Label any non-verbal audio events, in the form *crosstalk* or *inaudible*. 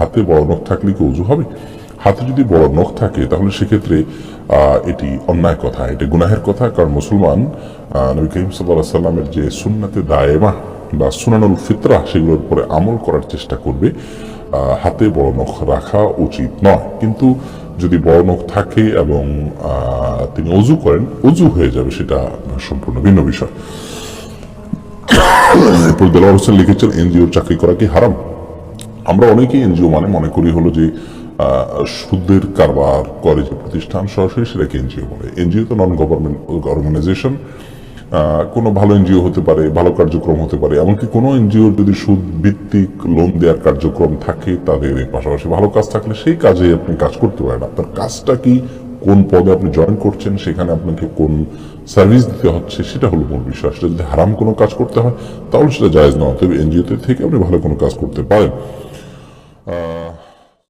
হাতে বড় নখ থাকলে কি উজু হবে? হাতে যদি বড় নখ থাকে, তাহলে সেক্ষেত্রে এটি অন্যায় কথা, এটি গুনাহের কথা, কারণ মুসলমান নবী করিম সাল্লাহ সাল্লামের যে সুন্নাতে দায়েমা বা সুনানুল ফিতরা, সেগুলোর উপরে আমল করার চেষ্টা করবে হাতে বড় নখ রাখা উচিত নয়। কিন্তু যদি বড় নখ থাকে এবং তিনি অজু করেন, অজু হয়ে যাবে, সেটা সম্পূর্ণ ভিন্ন বিষয়। *coughs* এরপর দেলোয়ার হোসেন লিখেছেন এনজিও চাকরি করা কি হারাম? আমরা অনেকেই এনজিও মানে মনে করি হলো যে সুদের কারবার করে যে প্রতিষ্ঠান, সরাসরি সেটাকে এনজিও বলে। এনজিও তো নন গভর্নমেন্ট অর্গানাইজেশন কোনো ভালো এনজিও হতে পারে, ভালো কার্যক্রম হতে পারে, এমনকি কোনো এনজিও যদি সুদ ভিত্তিক লোন দেওয়ার কার্যক্রম থাকে, তাদের পাশাপাশি ভালো কাজ থাকলে সেই কাজে আপনি কাজ করতে পারেন। আপনার কাজটা কি, কোন পদে আপনি জয়েন করছেন, সেখানে আপনাকে কোন সার্ভিস দিতে হচ্ছে, সেটা হলো মূল বিষয়। সেটা যদি হারাম কোনো কাজ করতে হয়, তাহলে সেটা জায়েজ নয় তবে এনজিওতে থেকে আপনি ভালো কোনো কাজ করতে পারেন। uh,